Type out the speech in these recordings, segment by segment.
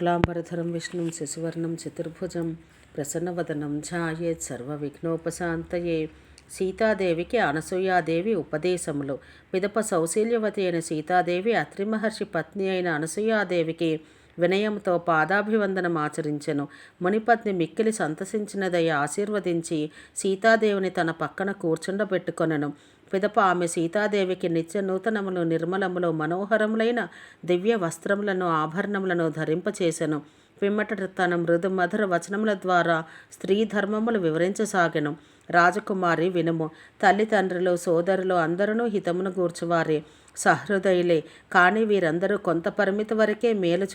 శుక్లాంబరధరం విష్ణుం శశివర్ణం చతుర్భుజం ప్రసన్నవదనం ఝాయేత్ సర్వవిఘ్నోపశాంతయే సీతాదేవికి అనసూయాదేవి ఉపదేశములు పిదప సౌశీల్యవతి అయిన సీతాదేవి అత్రి మహర్షి పత్ని అయిన అనసూయాదేవికి వినయంతో పాదాభివందనం ఆచరించెను। మునిపత్ని మిక్కిలి సంతసించినదై ఆశీర్వదించి సీతాదేవిని తన పక్కన కూర్చుండబెట్టుకొనెను। పిదప ఆమె సీతాదేవికి నిత్య నూతనములు నిర్మలములు మనోహరములైన దివ్య వస్త్రములను ఆభరణములను ధరింపచేసెను. పిమ్మట తన మృదు మధుర వచనముల ద్వారా స్త్రీ ధర్మములు వివరించసాగెను. రాజకుమారి వినుము. తల్లిదండ్రులు సోదరులు అందరూ హితమును గూర్చువారే. సహృదయులే కానీ వీరందరూ కొంత పరిమితి వరకే మేలు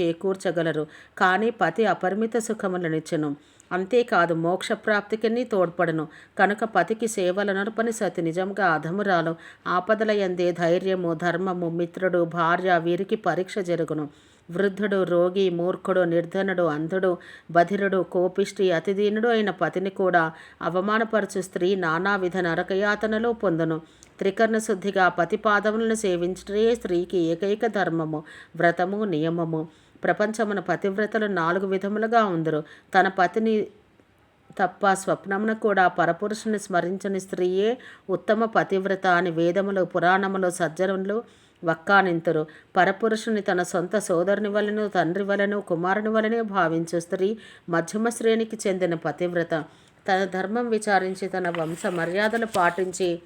చేకూర్చగలరు. కానీ పతి అపరిమిత సుఖములనిచ్చెను. అంతేకాదు మోక్షప్రాప్తికిని తోడ్పడను. కనుక పతికి సేవల నడుపని సతి నిజంగా అధమురాలు. ఆపదల ఎందే ధైర్యము ధర్మము మిత్రుడు భార్య వీరికి పరీక్ష జరుగును. వృద్ధుడు రోగి మూర్ఖుడు నిర్ధనుడు అంధుడు బధిరుడు కోపిష్టి అతిదీనుడు అయిన పతిని కూడా అవమానపరచు స్త్రీ నానావిధ నరకయాతనలో పొందును. త్రికర్ణ శుద్ధిగా పతిపాదములను సేవించటే స్త్రీకి ఏకైక ధర్మము వ్రతము నియమము. ప్రపంచమున పతివ్రతలు నాలుగు విధములుగా ఉందరు. తన పతిని తప్ప స్వప్నమున కూడా పరపురుషుని స్మరించని స్త్రీయే ఉత్తమ పతివ్రత అని వేదములు పురాణములు సజ్జనులు వక్కానింతురు. పరపురుషుని తన సొంత సోదరుని వలను తండ్రి వలను కుమారుని వలనే భావించు స్త్రీ మధ్యమ శ్రేణికి చెందిన పతివ్రత. తన ధర్మం విచారించి తన వంశ మర్యాదలు పాటించి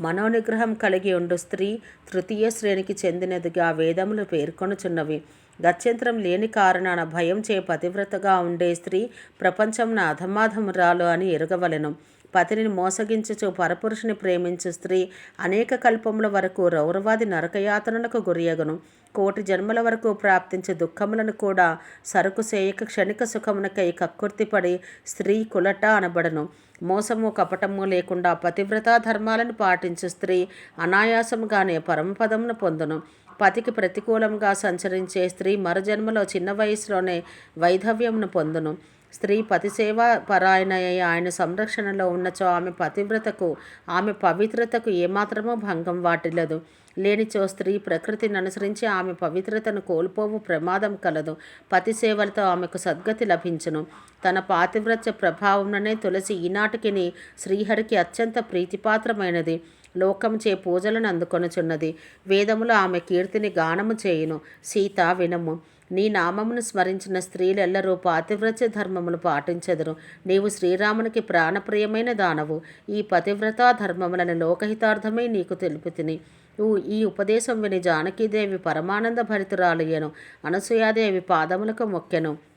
మనోనిగ్రహం కలిగి ఉండు స్త్రీ తృతీయ శ్రేణికి చెందినదిగా వేదములు పేర్కొనుచున్నవి. గత్యంతరం లేని కారణాన భయం చే పతివ్రతగా ఉండే స్త్రీ ప్రపంచంన అధమాధమురాలు అని ఎరగవలెను. పతిని మోసగించుచు పరపురుషుని ప్రేమించు స్త్రీ అనేక కల్పముల వరకు రౌరవాది నరకయాతనలకు గురియగును కోటి జన్మల వరకు ప్రాప్తించే దుఃఖములను కూడా సరుకు సేయక క్షణిక సుఖమునకై కక్కుర్తిపడి స్త్రీ కులట అనబడను. మోసము కపటము లేకుండా పతివ్రతా ధర్మాలను పాటించు స్త్రీ అనాయాసముగానే పరమపదమును పొందును. పతికి ప్రతికూలంగా సంచరించే స్త్రీ మరుజన్మలో చిన్న వయసులోనే వైధవ్యమును పొందును. స్త్రీ పతిసేవ పరాయణ ఆయన సంరక్షణలో ఉన్నచో ఆమె పతివ్రతకు ఆమె పవిత్రతకు ఏమాత్రమో భంగం వాటిల్లదు. లేనిచో స్త్రీ ప్రకృతిని అనుసరించి ఆమె పవిత్రతను కోల్పోవు ప్రమాదం కలదు. పతి సేవలతో ఆమెకు సద్గతి లభించును. తన పాతివ్రత్య ప్రభావంలోనే తులసి ఈనాటికి శ్రీహరికి అత్యంత ప్రీతిపాత్రమైనది. లోకంచే పూజలను అందుకొనుచున్నది. వేదములు ఆమె కీర్తిని గానము చేయును. సీత వినము. నీ నామమును స్మరించిన స్త్రీలెల్లరూ పాతివ్రత్య ధర్మములు పాటించెదరు. నీవు శ్రీరామునికి ప్రాణప్రియమైన దానవు. ఈ పతివ్రతా ధర్మములను లోకహితార్థమై నీకు తెలుపుతిని ఈ ఉపదేశం విని జానకీదేవి పరమానంద భరితురాలయ్యను అనసూయాదేవి పాదములకు మొక్కెను.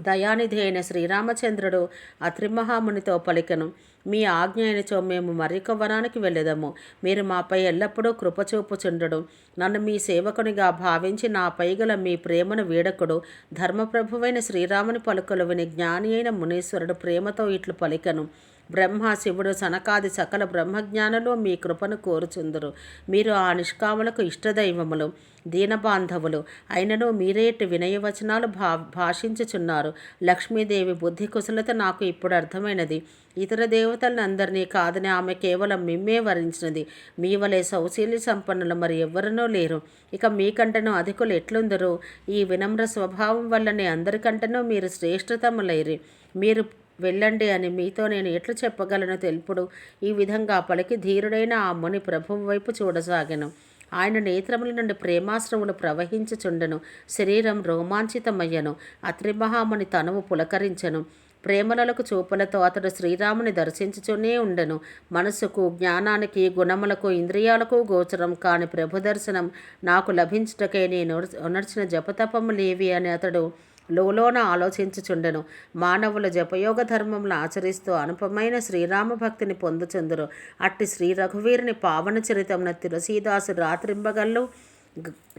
దయానిధి అయిన శ్రీరామచంద్రుడు అత్రిమహామునితో పలికను. మీ ఆజ్ఞ అయినచో మేము మరొక వనానికి వెళ్ళదము. మీరు మాపై ఎల్లప్పుడూ కృపచూపుచుండడు నన్ను మీ సేవకునిగా భావించి నాపై గల మీ ప్రేమను వీడకుడు. ధర్మప్రభువైన శ్రీరాముని పలుకులు విని జ్ఞాని అయిన మునీశ్వరుడు ప్రేమతో ఇట్లు పలికను. బ్రహ్మ శివుడు సనకాది సకల బ్రహ్మజ్ఞానులు మీ కృపను కోరుచుందురు. మీరు ఆ నిష్కాములకు ఇష్టదైవములు దీనబాంధవులు అయినను మీరేటి వినయవచనాలు భా భాషించుచున్నారు. లక్ష్మీదేవి బుద్ధి కుశలత నాకు ఇప్పుడు అర్థమైనది. ఇతర దేవతలను అందరినీ కాదని ఆమె కేవలం మిమ్మే వరించినది. మీ వలె సౌశీల్య సంపన్నులు మరి ఎవ్వరనూ లేరు. ఇక మీకంటనూ అధికులు ఎట్లుందరు? ఈ వినమ్ర స్వభావం వల్లనే అందరికంటనూ మీరు శ్రేష్ఠతములైరి. మీరు వెళ్ళండి అని మీతో నేను ఎట్లు చెప్పగలను తెలుపుడు? ఈ విధంగా పలికి ధీరుడైన ఆ ముని ప్రభువు వైపు చూడసాగాను. ఆయన నేత్రముల నుండి ప్రేమాశ్రములు ప్రవహించుచుండెను. శరీరం రోమాంచితమయ్యను. అత్రిమహాముని తనువు పులకరించెను. ప్రేమలకు చూపులతో అతడు శ్రీరాముని దర్శించుచునే ఉండెను. మనసుకు జ్ఞానానికి గుణములకు ఇంద్రియాలకు గోచరం కాని ప్రభు దర్శనం నాకు లభించుటకే నేను ఉనర్చిన జపతపములేవి అని అతడు లోలోన ఆలోచించుచుండెను. మానవుల జపయోగ ధర్మములను ఆచరిస్తూ అనుపమైన శ్రీరామ భక్తిని పొందుచుందరు. అట్టి శ్రీ రఘువీరుని పావన చరితమున తులసీదాసు రాత్రింబగళ్ళు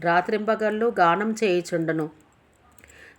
రాత్రింబగళ్ళు గానం చేయుచుండను.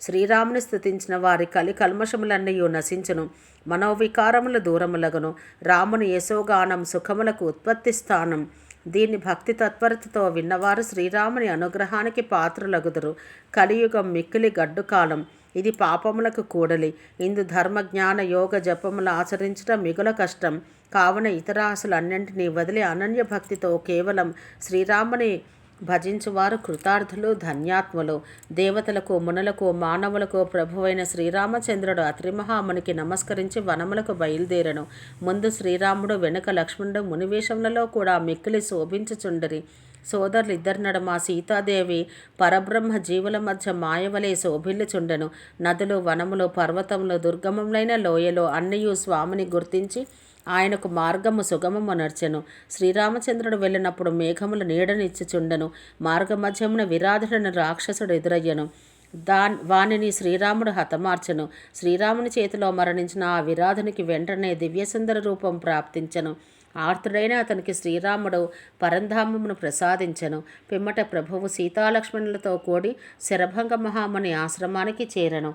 శ్రీరాముని స్థుతించిన వారి కలి కల్మషములన్నయూ నశించును. మనోవికారముల దూరములగును. రాముని యశోగానం సుఖములకు ఉత్పత్తి స్థానం. దీన్ని భక్తి తత్పరతతో విన్నవారు శ్రీరాముని అనుగ్రహానికి పాత్రలగుదురు. కలియుగం మిక్కిలి గడ్డుకాలం. ఇది పాపములకు కూడలి. ఇందు ధర్మ జ్ఞాన యోగ జపములు ఆచరించడం మిగుల కష్టం. కావున ఇతరాసులన్నింటినీ వదిలి అనన్య భక్తితో కేవలం శ్రీరాముని భజించువారు కృతార్థులు ధన్యాత్ములు. దేవతలకు మునులకు మానవులకు ప్రభువైన శ్రీరామచంద్రుడు అత్రిమహామునికి నమస్కరించి వనములకు బయలుదేరను. ముందు శ్రీరాముడు వెనుక లక్ష్మణుడు మునివేషములలో కూడా మిక్కిలి శోభించుచుండరి. సోదరులు ఇద్దరి నడుమ సీతాదేవి పరబ్రహ్మ జీవుల మధ్య మాయవలే శోభిల్లుచుండెను. నదులు వనములు పర్వతములు దుర్గమములైన లోయలో అన్నయు స్వామిని గుర్తించి ఆయనకు మార్గము సుగమము నర్చెను శ్రీరామచంద్రుడు వెళ్ళినప్పుడు మేఘములు నీడనిచ్చుచుండెను. మార్గమధ్యమున విరాధుడను రాక్షసుడు ఎదురయ్యను. దా వానిని శ్రీరాముడు హతమార్చెను. శ్రీరాముని చేతిలో మరణించిన ఆ విరాధునికి వెంటనే దివ్యసుందర రూపం ప్రాప్తించెను. ఆర్తుడైన అతనికి శ్రీరాముడు పరంధామమును ప్రసాదించెను. పిమ్మట ప్రభువు సీతాలక్ష్మణులతో కూడి శరభంగ మహాముని ఆశ్రమానికి చేరను.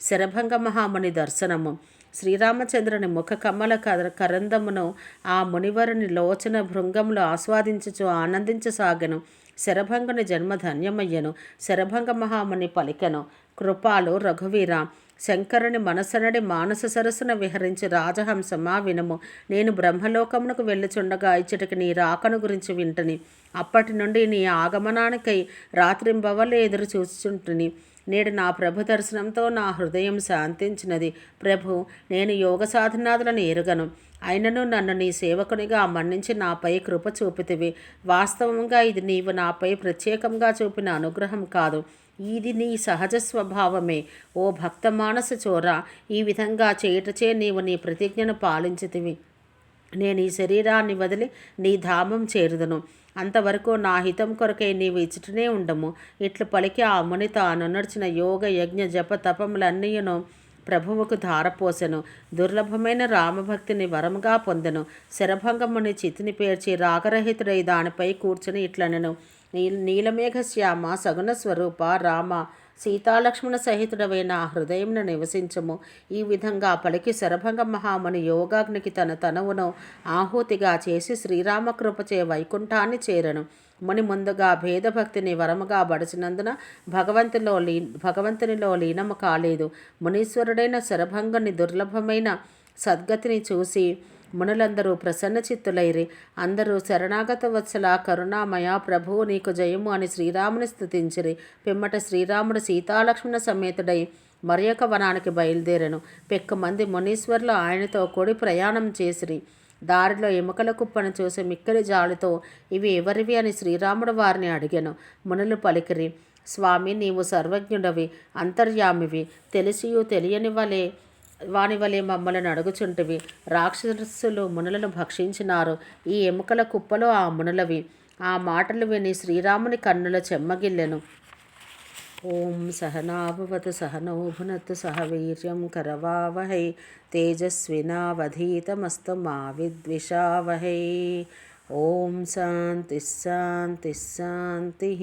శరభంగ మహాముని దర్శనము. శ్రీరామచంద్రుని ముఖ కమల కరందమును ఆ మునివరుని లోచన భృంగములు ఆస్వాదించుచు ఆనందించసాగను. శరభంగుని జన్మ ధన్యమయ్యను. శరభంగ మహాముని పలికెను. కృపాలు రఘువీర. శంకరుని మనసనడి మానస సరస్సున విహరించి రాజహంసమా వినము. నేను బ్రహ్మలోకమునకు వెళ్ళుచుండగా ఇచ్చటికి నీ రాకను గురించి వింటని. అప్పటి నుండి నీ ఆగమనానికై రాత్రింబవలే ఎదురు చూచుచుంటుని నేడు నా ప్రభు దర్శనంతో నా హృదయం శాంతించినది. ప్రభు నేను యోగ సాధనాదులను ఎరుగను. అయినను నన్ను నీ సేవకునిగా మన్నించి నాపై కృప చూపితివి. వాస్తవంగా ఇది నీవు నాపై ప్రత్యేకంగా చూపిన అనుగ్రహం కాదు. ఇది నీ సహజ స్వభావమే. ఓ భక్త మానస చోర ఈ విధంగా చేయుటచే నీవు నీ ప్రతిజ్ఞను పాలించితివి. నేను ఈ శరీరాన్ని వదిలి నీ ధామం చేరుదను. అంతవరకు నా హితం కొరకై నీవు ఇచ్చటనే ఉండము. ఇట్లు పలికి ఆ ముని తాను నడిచిన యోగ యజ్ఞ జప తపములన్నీయును ప్రభువుకు ధారపోసెను. దుర్లభమైన రామభక్తిని వరముగా పొందెను. శరభంగముని చితిని పేర్చి రాగరహితుడై దానిపై కూర్చుని ఇట్లనెను. నీల నీలమేఘశ్యామ సగుణ స్వరూప రామ సీతాలక్ష్మణ సహితుడవైన హృదయంను నివసించము. ఈ విధంగా పలికి శరభంగ మహాముని యోగాగ్నికి తన తనవును ఆహుతిగా చేసి శ్రీరామకృపచే వైకుంఠాన్ని చేరను. ముని ముందుగా భేదభక్తిని వరముగా బడిచినందున భగవంతులో లీ భగవంతునిలో లీనము కాలేదు. మునీశ్వరుడైన శరభంగుని దుర్లభమైన సద్గతిని చూసి మునులందరూ ప్రసన్న చిత్తులైరి అందరూ శరణాగత వత్సల కరుణామయ ప్రభువు నీకు జయము అని శ్రీరాముని స్థుతించిరి పిమ్మట శ్రీరాముడు సీతాలక్ష్మణ సమేతుడై మరియొక వనానికి బయలుదేరను. పెక్క మంది మునీశ్వర్లు ఆయనతో కూడి ప్రయాణం చేసిరి. దారిలో ఎముకల కుప్పను చూసి మిక్కలి జాలితో ఇవి ఎవరివి అని శ్రీరాముడు వారిని అడిగాను. మునులు పలికిరి స్వామి నీవు సర్వజ్ఞుడవి అంతర్యామివి తెలిసియు తెలియని వలే వాని వలె మమ్మలను అడుగుచుంటివి. రాక్షసులు మునులను భక్షించినారు. ఈ ఎముకల కుప్పలో ఆ మునులవి. ఆ మాటలు విని శ్రీరాముని కన్నుల చెమ్మగిల్లెను. ఓం సహనాభవతు సహనౌభునతు సహ వీర్యం కరవావహై. తేజస్వినావధీతమస్తు మా విద్విషావహై ఓం శాంతి శాంతి శాంతి.